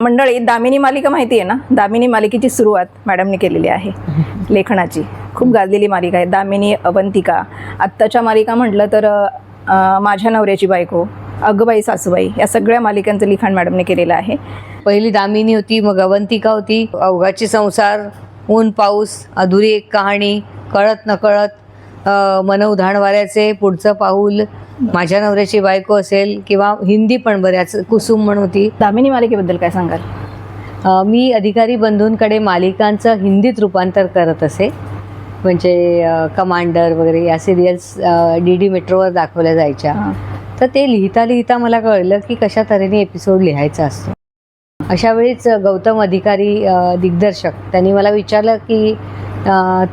मंडळी दामिनी मालिका माहिती आहे ना? दामिनी मालिकेची सुरुवात मॅडमने केलेली आहे. लेखनाची. खूप गाजलेली मालिका आहे. दामिनी अवंतिका. आत्ताच्या मालिका म्हटलं तर माझ्या नवऱ्याची बायको अगबाई सासूबाई या सगळ्या मालिकांचं लिखाण मॅडमने केलेलं आहे. पहिली दामिनी होती मग अवंतिका होती. अवघाची संसार ऊन पाऊस अधुरी एक कहाणी कळत नकळत अ, मन उधाण वाऱ्याचे पुढचं पाऊल माझ्या नवऱ्याची बायको असेल किंवा हिंदी पण बऱ्याच कुसुम म्हणून होती. दामिनी मालिकेबद्दल काय सांगाल? मी अधिकारी बंधूंकडे मालिकांचं हिंदीत रूपांतर करत असे. म्हणजे कमांडर वगैरे या सिरियल्स डी डी मेट्रोवर दाखवल्या जायच्या. तर ते लिहिता लिहिता मला कळलं की कशा तऱ्हेने एपिसोड लिहायचा असतो. अशा वेळीच गौतम अधिकारी दिग्दर्शक त्यांनी मला विचारलं की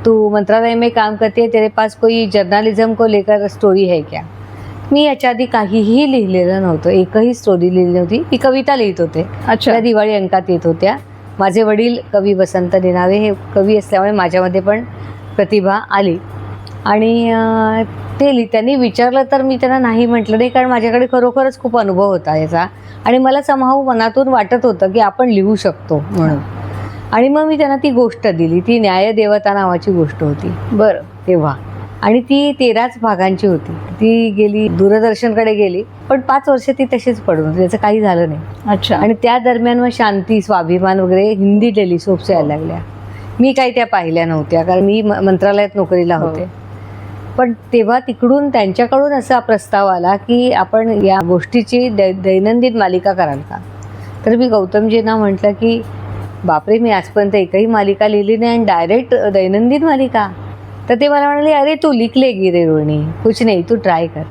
तू मंत्रालय में काम करते तेरे पास कोई जर्नलिज्म को लेकर स्टोरी है क्या? मी याच्या आधी काहीही लिहिलेलं नव्हतं एकही स्टोरी लिहिली नव्हती. मी कविता लिहित होते. अच्छा. त्या दिवाळी अंकात येत होत्या. माझे वडील कवी वसंत दिनावे हे कवी असल्यामुळे माझ्यामध्ये पण प्रतिभा आली. आणि ते लि त्यांनी विचारलं तर मी त्यांना नाही म्हटलं नाही कारण माझ्याकडे खरोखरच खूप अनुभव होता याचा. आणि मला समाव मनातून वाटत होतं की आपण लिहू शकतो म्हणून. आणि मग मी त्यांना ती गोष्ट दिली. ती न्यायदेवता नावाची गोष्ट होती. बरं. तेव्हा. आणि ती तेराच भागांची होती. ती गेली दूरदर्शनकडे गेली पण पाच वर्ष ती तशीच पडून होती. त्याचं काही झालं नाही. अच्छा. आणि त्या दरम्यान मग शांती स्वाभिमान वगैरे हिंदी टेलिसोप्स यायला लागल्या. मी काही त्या पाहिल्या नव्हत्या कारण मी म- मंत्रालयात नोकरीला हो. होते. पण तेव्हा तिकडून त्यांच्याकडून असा प्रस्ताव आला की आपण या गोष्टीची दै दैनंदिन मालिका कराल का? तर मी गौतमजींना म्हटलं की बापरे मी आजपर्यंत एकही मालिका लिहिली नाही आणि डायरेक्ट दैनंदिन मालिका. तर ते मला म्हणाले अरे तू लिखले रे रोहिणी? कुछ नाही तू ट्राय कर.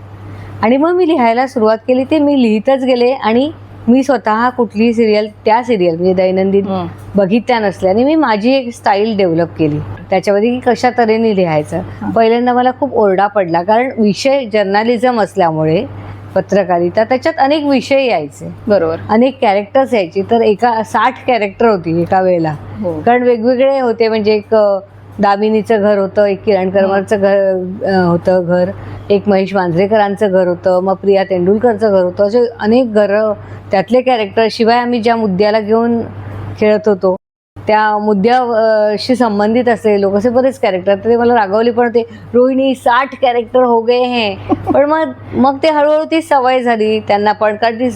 आणि मग मी लिहायला सुरुवात केली. ते मी लिहितच गेले आणि मी स्वतः कुठलीही सिरियल त्या सिरियल म्हणजे दैनंदिन. बघितल्या नसल्याने मी माझी एक स्टाईल डेव्हलप केली. त्याच्यामध्ये की कशा तऱ्हेने लिहायचं. पहिल्यांदा मला खूप ओरडा पडला कारण विषय जर्नालिझम असल्यामुळे पत्रकारिता त्याच्यात अनेक विषय यायचे. बरोबर. अनेक कॅरेक्टर्स यायची. तर एका साठ कॅरेक्टर होती एका वेळेला. हो. कारण वेगवेगळे होते. म्हणजे एक अ, दामिनीचं घर होतं एक किरण करमरचं घर अ, होतं घर एक महेश मांजरेकरांचं घर होतं मग प्रिया तेंडुलकरचं घर होतं. असे अनेक घरं त्यातले कॅरेक्टर शिवाय आम्ही ज्या मुद्द्याला घेऊन खेळत होतो त्या मुद्द्याशी संबंधित असलेले लोक असे बरेच कॅरेक्टर ते मला रागवले पण ते रोहिणी साठ कॅरेक्टर हो गए हे. पण मग मग ते हळूहळू ती सवय झाली. त्यांना पण कारण ती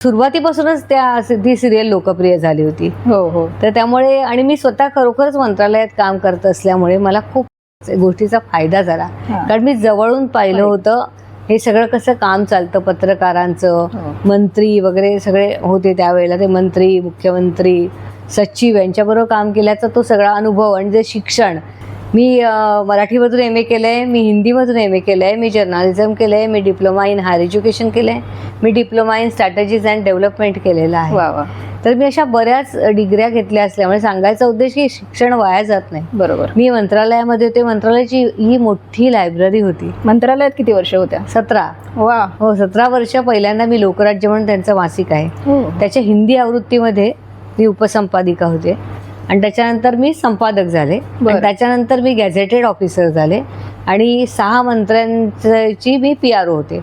सुरुवातीपासूनच त्या ती सिरियल लोकप्रिय झाली होती. हो हो. तर त्यामुळे आणि मी स्वतः खरोखरच मंत्रालयात काम करत असल्यामुळे मला खूप गोष्टीचा फायदा झाला. कारण मी जवळून पाहिलं होतं हे सगळं कसं काम चालतं पत्रकारांचं हो. मंत्री वगैरे सगळे होते त्यावेळेला ते मंत्री मुख्यमंत्री सचिव यांच्याबरोबर काम केल्याचा तो सगळा अनुभव आणि जे शिक्षण. मी मराठीमधून एम ए केलं आहे मी हिंदीमधून एम ए केलं आहे मी जर्नालिझम केलं आहे मी डिप्लोमा इन हायर एज्युकेशन केलं आहे मी diploma in strategies and development केलेलं आहे. वा वा. तर मी अशा बऱ्याच डिग्र्या घेतल्या असल्यामुळे सांगायचा उद्देश की शिक्षण वाया जात नाही. बरोबर. मी मंत्रालयामध्ये होते मंत्रालयाची ही मोठी लायब्ररी होती. मंत्रालयात किती वर्ष होत्या? सतरा. वा. हो सतरा वर्ष पहिल्यांदा मी लोकराज्य म्हणून त्यांचं मासिक आहे. हो. त्याच्या हिंदी आवृत्तीमध्ये मी उपसंपादिका होते. आणि त्याच्यानंतर मी संपादक झाले. त्याच्यानंतर मी गॅझेटेड ऑफिसर झाले. आणि सहा मंत्र्यांची मी पी आर ओ होते.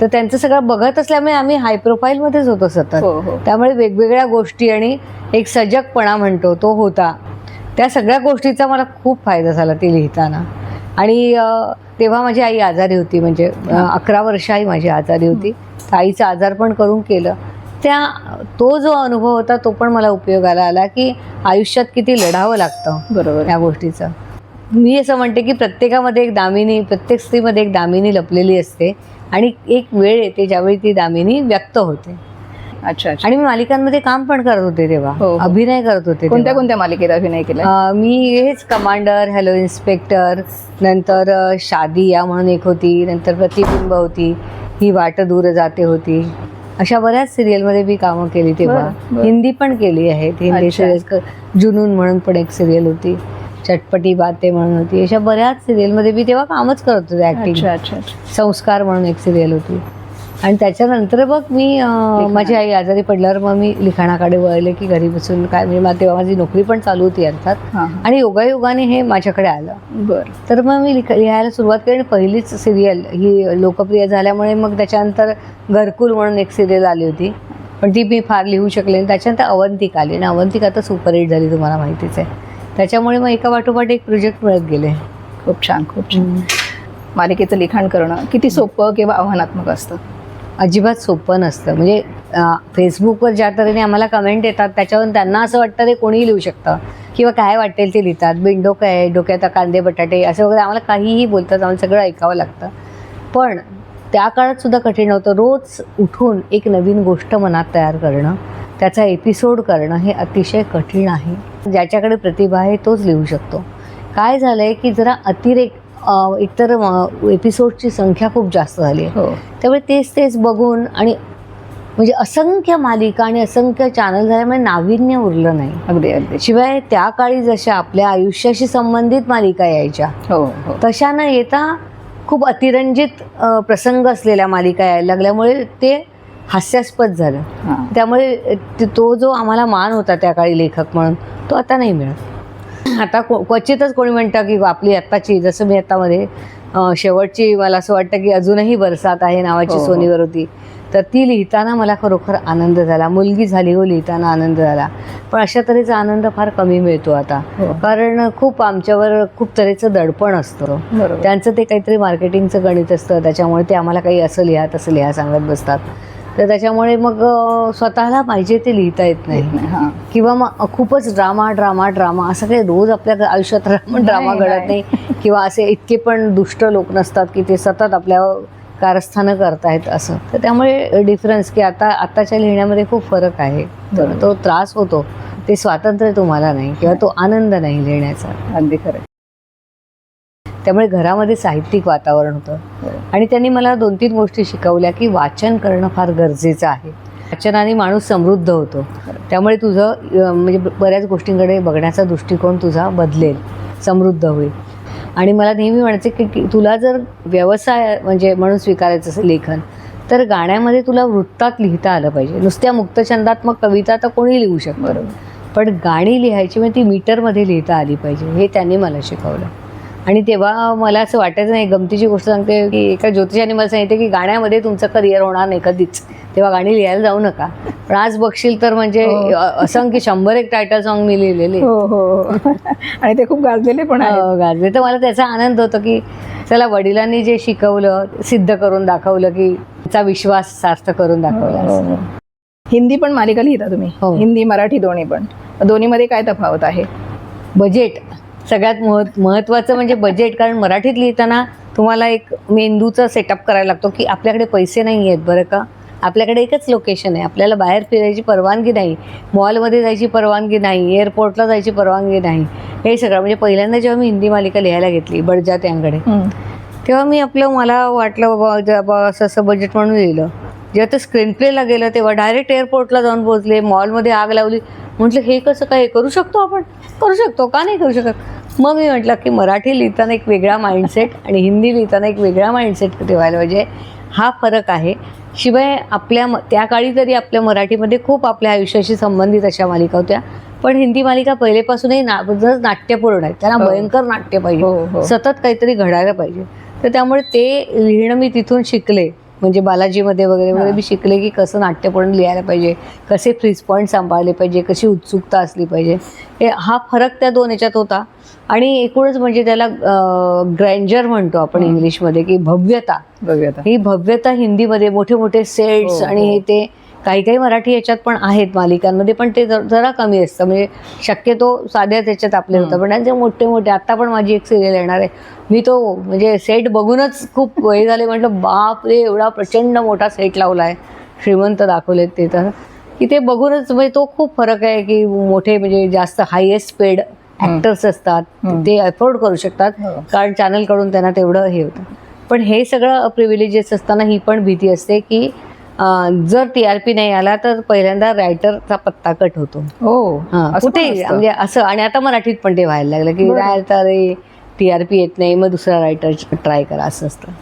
तर त्यांचं सगळं बघत असल्यामुळे आम्ही हाय प्रोफाईलमध्येच होतो सतत. हो हो. त्यामुळे वेगवेगळ्या गोष्टी आणि एक सजगपणा म्हणतो तो होता. त्या सगळ्या गोष्टीचा मला खूप फायदा झाला ते लिहिताना. आणि तेव्हा माझी आई आजारी होती. म्हणजे अकरा वर्ष आई माझी आजारी होती. आईचं आजार पण करून केलं. त्या तो जो अनुभव होता तो पण मला उपयोगाला आला की आयुष्यात किती लढावं लागतं बरोबर. या गोष्टीचं. मी असं म्हणते की प्रत्येकामध्ये एक दामिनी प्रत्येक स्त्रीमध्ये एक दामिनी लपलेली असते आणि एक वेळ येते ज्यावेळी ती दामिनी व्यक्त होते. अच्छा आणि मी मालिकांमध्ये काम पण करत होते तेव्हा. हो, हो. अभिनय करत होते कोणत्या. कोणत्या मालिकेत अभिनय केला मी हेच कमांडर हॅलो इन्स्पेक्टर नंतर शादी या म्हणून एक होती नंतर प्रतिबिंब होती ही वाट दूर जाते होती. अशा बऱ्याच सिरियलमध्ये मी कामं केली तेव्हा. हिंदी पण केली आहे. हिंदी. सिरियल जुनून म्हणून पण एक सिरियल होती. चटपटी बाते म्हणून होती. अशा बऱ्याच सिरियलमध्ये मी तेव्हा कामच करत होते ऍक्टिंग संस्कार म्हणून एक सिरियल होती. आणि त्याच्यानंतर मग मी माझी आई आजारी पडल्यावर मग मी लिखाणाकडे वळले की घरी बसून काय म्हणजे मा- तेव्हा माझी नोकरी पण चालू होती अर्थात आणि योगायोगाने हे माझ्याकडे आलं. बरं. तर मग मी लिख लिहायला सुरुवात केली आणि पहिलीच सिरियल ही लोकप्रिय झाल्यामुळे मग त्याच्यानंतर घरकुल म्हणून एक सिरियल आली होती. पण ती मी फार लिहू शकले नाही. त्याच्यानंतर अवंतिका आली आणि अवंतिका तर सुपरहिट झाली तुम्हाला माहितीच आहे. त्याच्यामुळे मग एका पाठोपाठ एक प्रोजेक्ट मिळत गेले. खूप छान खूप छान. मालिकेचं लिखाण करणं किती सोपं किंवा आव्हानात्मक असतं? अजिबात सोपं नसतं. म्हणजे फेसबुकवर ज्या तऱ्हेने आम्हाला कमेंट येतात त्याच्यावरून त्यांना असं वाटतं ते कोणीही लिहू शकतं. किंवा काय वाटेल ते लिहितात. बिनडोकं आहे डोक्यात कांदे बटाटे असं वगैरे आम्हाला काहीही बोलतात. आम्हाला सगळं ऐकावं लागतं. पण त्या काळात सुद्धा कठीण होतं रोज उठून एक नवीन गोष्ट मनात तयार करणं त्याचा एपिसोड करणं हे अतिशय कठीण आहे. ज्याच्याकडे प्रतिभा आहे तोच लिहू शकतो. काय झालं आहे की जरा अतिरेक एकतर एपिसोडची संख्या खूप जास्त झाली आहे. हो. त्यामुळे तेच तेच बघून आणि म्हणजे असंख्य मालिका आणि असंख्य चॅनल झाल्यामुळे नाविन्य उरलं नाही. अगदी अगदी. शिवाय त्या काळी जशा आपल्या आयुष्याशी संबंधित मालिका यायच्या हो हो. तशा न येता खूप अतिरंजित अ, प्रसंग असलेल्या मालिका यायला लागल्यामुळे ते हास्यास्पद झालं. हां. त्यामुळे ते- तो जो आम्हाला मान होता त्या काळी लेखक म्हणून तो आता नाही मिळत. आता क्वचितच कोणी म्हणतं की आपली आत्ताची जसं मी आत्तामध्ये शेवटची मला असं वाटतं की अजूनही बरसात आहे नावाची हो, हो. सोनीवर होती. तर ती लिहिताना मला खरोखर आनंद झाला. मुलगी झाली हो लिहिताना आनंद झाला. पण अशा तऱ्हेचा आनंद फार कमी मिळतो आता. हो. कारण खूप आमच्यावर खूप तऱ्हेचं दडपण असतं. त्यांचं ते काहीतरी मार्केटिंगचं गणित असतं. त्याच्यामुळे ते आम्हाला काही असं लिहा तसं लिहा सांगत बसतात. तर त्याच्यामुळे मग स्वतःला पाहिजे ते लिहिता येत नाही हां. किंवा मग खूपच ड्रामा ड्रामा ड्रामा असं काही रोज आपल्या आयुष्यात ड्रामा ड्रामा नाही, घडत नाही. किंवा असे इतके पण दुष्ट लोक नसतात की ते सतत आपल्या कारस्थानं करतायत असं. तर त्यामुळे डिफरन्स की आता आत्ताच्या लिहिण्यामध्ये खूप फरक आहे. तर. तो त्रास होतो. ते स्वातंत्र्य तुम्हाला नाही किंवा तो आनंद नाही लिहिण्याचा. अगदी खरं. त्यामुळे घरामध्ये साहित्यिक वातावरण होतं. हो. आणि त्यांनी मला दोन तीन गोष्टी शिकवल्या की वाचन करणं फार गरजेचं आहे. वाचनाने माणूस समृद्ध होतो. त्यामुळे तुझं म्हणजे बऱ्याच गोष्टींकडे बघण्याचा दृष्टिकोन तुझा बदलेल समृद्ध होईल. आणि मला नेहमी म्हणायचं की की तुला जर व्यवसाय म्हणजे म्हणून स्वीकारायचं असेल लेखन तर गाण्यामध्ये तुला वृत्तात लिहिता आलं पाहिजे. नुसत्या मुक्तछंदात्मक कविता तर कोणी लिहू शकतं. बरोबर. पण गाणी लिहायची म्हणजे ती मीटरमध्ये लिहिता आली पाहिजे हे त्यांनी मला शिकवलं. आणि तेव्हा मला असं वाटायचं नाही गमतीची गोष्ट सांगते की एका ज्योतिषाने मला सांगितलं की गाण्यामध्ये तुमचं करिअर होणार नाही कधीच. तेव्हा गाणी लिहायला जाऊ नका. पण आज बघशील तर म्हणजे हो. असंख्य शंभर एक टायटल सॉन्ग मी लिहिलेले. हो हो. आणि ते खूप गाजलेले पण गाजले. तर मला त्याचा आनंद होतो की चला वडिलांनी जे शिकवलं सिद्ध करून दाखवलं की त्याचा विश्वास सार्थ करून दाखवला. हिंदी पण मालिका लिहिता तुम्ही. हिंदी मराठी दोन्ही पण. दोन्हीमध्ये काय तफावत आहे? बजेट. सगळ्यात महत् महत्त्वाचं म्हणजे बजेट कारण मराठीत लिहिताना तुम्हाला एक मेंदूचा सेटअप करायला लागतो की आपल्याकडे पैसे नाही आहेत बरं का? आपल्याकडे एकच लोकेशन आहे. आपल्याला बाहेर फिरायची परवानगी नाही. मॉलमध्ये जायची परवानगी नाही. एअरपोर्टला जायची परवानगी नाही. हे सगळं. म्हणजे पहिल्यांदा जेव्हा मी हिंदी मालिका लिहायला घेतली बडजात यांकडे. तेव्हा मी आपलं मला वाटलं बाबा असं असं बजेट म्हणून लिहिलं. जेव्हा ते स्क्रीन प्लेला गेलं तेव्हा डायरेक्ट एअरपोर्टला जाऊन पोहोचले मॉलमध्ये आग लावली. म्हटलं हे कसं काय? हे करू शकतो आपण? करू शकतो का नाही करू शकत? मग मी म्हटलं की मराठी लिहिताना एक वेगळा माइंडसेट आणि हिंदी लिहिताना एक वेगळा माइंडसेट ठेवायला पाहिजे. हा फरक आहे. शिवाय आपल्या म- त्या काळी तरी आपल्या मराठीमध्ये खूप आपल्या आयुष्याशी संबंधित अशा मालिका होत्या. पण हिंदी मालिका पहिलेपासूनही ना जर नाट्यपूर्ण आहेत त्यांना हो. भयंकर नाट्य पाहिजे. हो हो. सतत काहीतरी घडायला पाहिजे. तर त्यामुळे ते लिहिणं मी तिथून शिकले. म्हणजे बालाजीमध्ये वगैरे वगैरे. मी शिकले की कसं नाट्यपूर्ण लिहायला पाहिजे कसे फ्रीज पॉईंट सांभाळले पाहिजे कशी उत्सुकता असली पाहिजे हे हा फरक त्या दोन याच्यात होता आणि एकूणच म्हणजे त्याला ग्रँजर म्हणतो आपण. इंग्लिशमध्ये की भव्यता आता ही भव्यता हिंदीमध्ये मोठे मोठे सेट्स हो, आणि हो. हे ते काही काही मराठी याच्यात पण आहेत मालिकांमध्ये पण ते जर- कमी असतं. म्हणजे शक्यतो साध्या त्याच्यात आपले होतं. पण त्यांचे मोठे मोठे आता पण माझी एक सिरियल येणार आहे. मी तो म्हणजे सेट बघूनच खूप वय झाले. म्हटलं बाप रे एवढा प्रचंड मोठा सेट लावला आहे. श्रीमंत दाखवलेत ते तर. की ते बघूनच म्हणजे तो खूप फरक आहे की मोठे म्हणजे जास्त हायेस्ट पेड. ॲक्टर्स असतात. ते अफोर्ड करू शकतात. हो. कारण चॅनलकडून त्यांना तेवढं हे होतं. पण हे सगळं प्रिव्हिलेजेस असताना ही पण भीती असते की जर टी आर पी नाही आला तर पहिल्यांदा रायटरचा पत्ता कट होतो. हो. कुठे. म्हणजे असं आणि आता मराठीत पण ते व्हायला लागलं की तर टी आर पी येत नाही मग दुसरा रायटर ट्राय करा असं असतं.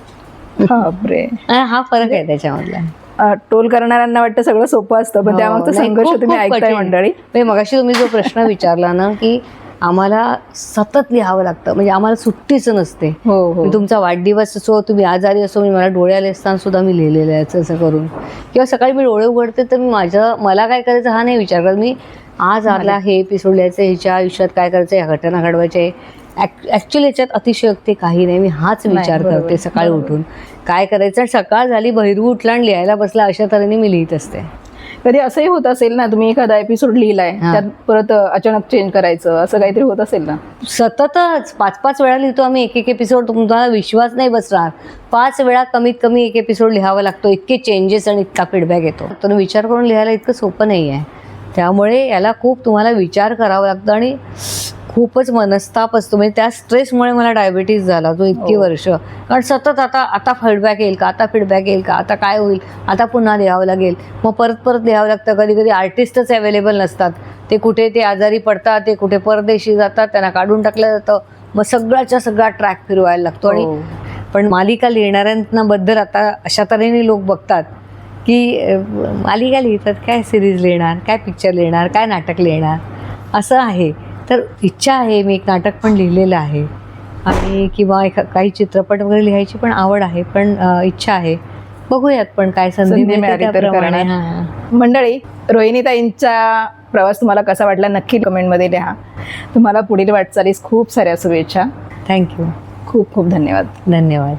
हा फरक आहे त्याच्यामधला. अ, टोल करणाऱ्यांना वाटतं सगळं सोपं असतं पण हो, त्यामागचा संघर्ष तुम्ही ऐकताय. मंडळी. म्हणजे मगाशी तुम्ही जो प्रश्न विचारला ना की आम्हाला सतत लिहावं लागतं. म्हणजे आम्हाला सुट्टीच नसते. हो हो. तुमचा वाढदिवस असो तुम्ही आजारी असो मी मला डोळे आले असताना सुद्धा मी लिहिलेलं आहे असं असं करून. किंवा सकाळी मी डोळे उघडते तर मी माझं मला काय करायचं हा नाही विचार करत. मी आज आला हे एपिसोड लिहायचं ह्याच्या आयुष्यात काय करायचं ह्या घटना घडवायचे ॲक्च्युली याच्यात अतिशयोक्ती काही नाही. मी हाच विचार. करते सकाळी. उठून. काय करायचं? सकाळ झाली बहिरू उठला आणि लिहायला बसला अशा तऱ्हेने मी लिहित असते. कधी असंही होत असेल ना तुम्ही एखादा एपिसोड लिहिलाय हा. त्यात परत अचानक चेंज करायचं असं काहीतरी होत असेल ना? सततच पाच पाच वेळा लिहितो आम्ही एक एक एपिसोड तुम्हाला विश्वास नाही बसणार. पाच वेळा कमीत कमी एक एपिसोड लिहावा लागतो इतके चेंजेस आणि इतका फीडबॅक येतो. तर विचार करून लिहायला इतकं सोपं नाही आहे त्यामुळे याला खूप तुम्हाला विचार करावा लागतो आणि खूपच मनस्ताप असतो. म्हणजे त्या स्ट्रेसमुळे मला डायबिटीज झाला तो इतकी हो. वर्ष. कारण सतत आता आता फीडबॅक येईल का? आता फीडबॅक येईल का? आता काय होईल? आता पुन्हा लिहावं लागेल. मग परत परत लिहावं लागतं. कधी कधी आर्टिस्टच अवेलेबल नसतात. ते कुठे ते आजारी पडतात ते कुठे परदेशी जातात त्यांना काढून टाकलं जातं. मग सगळ्याच्या सगळा ट्रॅक फिरवायला लागतो. आणि हो. पण मालिका लिहिणाऱ्यांना बद्दल आता अशा तऱ्हेने लोक बघतात की मालिका लिहितात. काय सिरीज लिहिणार? काय पिक्चर लिहिणार? काय नाटक लिहिणार? असं आहे. तर इच्छा आहे मी एक नाटक पण लिहिलेलं आहे. आणि किंवा एखा काही चित्रपट वगैरे लिहायची पण आवड आहे पण इच्छा आहे. बघूयात पण काय संधी. मंडळी रोहिणीताईंचा प्रवास तुम्हाला कसा वाटला नक्की कमेंटमध्ये लिहा. तुम्हाला पुढील वाटचालीस खूप साऱ्या शुभेच्छा. थँक्यू खूप खूप धन्यवाद. धन्यवाद.